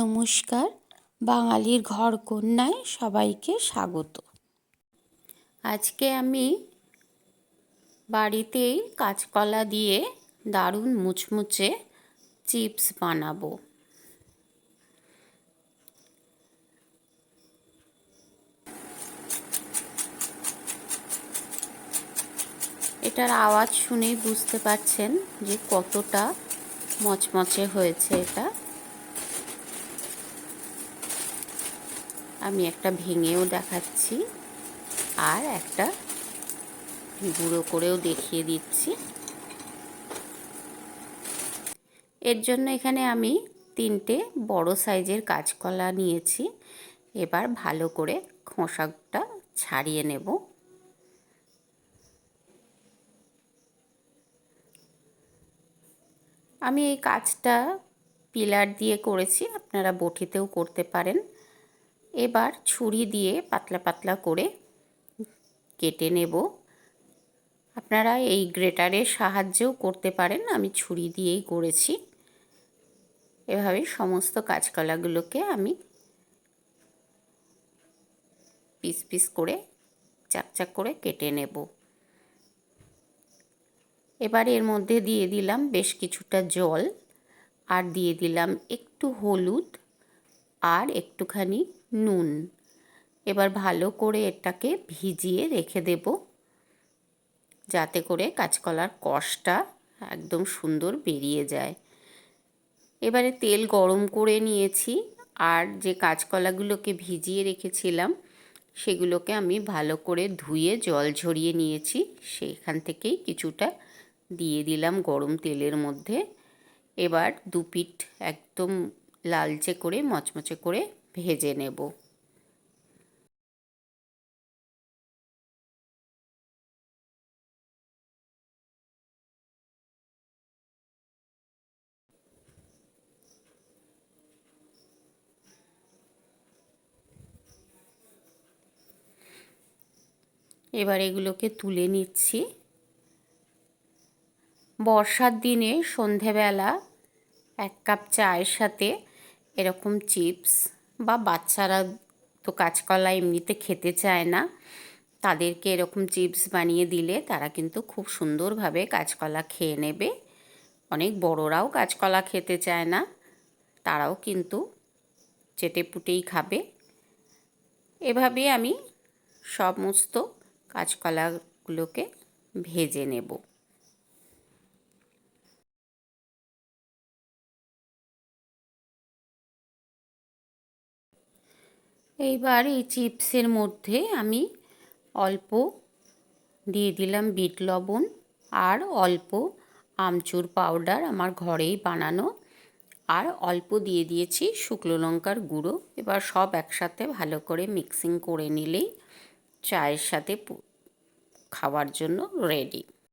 নমস্কার। বাঙালির ঘর কন্যায় সবাইকে স্বাগত। আজকে আমি বাড়িতেই কাঁচকলা দিয়ে দারুণ মুচমুচে চিপস বানাবো। এটার আওয়াজ শুনেই বুঝতে পারছেন যে কতটা মচমচে হয়েছে এটা। আমি একটা ভেঙেও দেখাচ্ছি আর একটা গুঁড়ো করেও দেখিয়ে দিচ্ছি। এর জন্য এখানে আমি তিনটে বড় সাইজের কাঁচকলা নিয়েছি। এবার ভালো করে খোসাটা ছাড়িয়ে নেব। আমি এই কাজটা পিলার দিয়ে করেছি, আপনারা বটিতেও করতে পারেন। এবার ছুরি দিয়ে পাতলা পাতলা করে কেটে নেব। আপনারা এই গ্রেটারের সাহায্যেও করতে পারেন, আমি ছুরি দিয়েই করেছি। এভাবে সমস্ত কাঁচকলাগুলোকে আমি পিস পিস করে চাকচাক করে কেটে নেব। এবার এর মধ্যে দিয়ে দিলাম বেশ কিছুটা জল, আর দিয়ে দিলাম একটু হলুদ, আর একটুখানি নুন। এবার ভালো করে এটাকে ভিজিয়ে রেখে দেব। যাতে করে কাঁচকলার কষটা একদম সুন্দর বেরিয়ে যায়। এবারে তেল গরম করে নিয়েছি আর যে কাঁচকলাগুলোকে ভিজিয়ে রেখেছিলাম, সেগুলোকে আমি ভালো করে ধুয়ে জল ঝরিয়ে নিয়েছি। সেখান থেকেই কিছুটা দিয়ে দিলাম গরম তেলের মধ্যে। এবার দু পিঠ একদম লালচে করে, মচমচে করে ভেজে নেব। এবার এগুলোকে তুলে নিচ্ছি। বর্ষার দিনে সন্ধেবেলা এক কাপ চায়ের সাথে এরকম চিপস বা বাচ্চারা তো কাঁচকলা এমনিতে খেতে চায় না, তাদেরকে এরকম চিপস বানিয়ে দিলে তারা কিন্তু খুব সুন্দরভাবে কাঁচকলা খেয়ে নেবে। অনেক বড়রাও কাঁচকলা খেতে চায় না, তারাও কিন্তু চেটে পুটেই খাবে। এভাবে আমি সমস্ত কাঁচকলাগুলোকে ভেজে নেব। এইবার এই চিপসের মধ্যে আমি অল্প দিয়ে দিলাম বিট লবণ আর অল্প আমচুর পাউডার আমার ঘরেই বানানো। আর অল্প দিয়ে দিয়েছি শুকনো লঙ্কার গুঁড়ো। এবার সব একসাথে ভালো করে মিক্সিং করে নিলেই চায়ের সাথে খাওয়ার জন্য রেডি।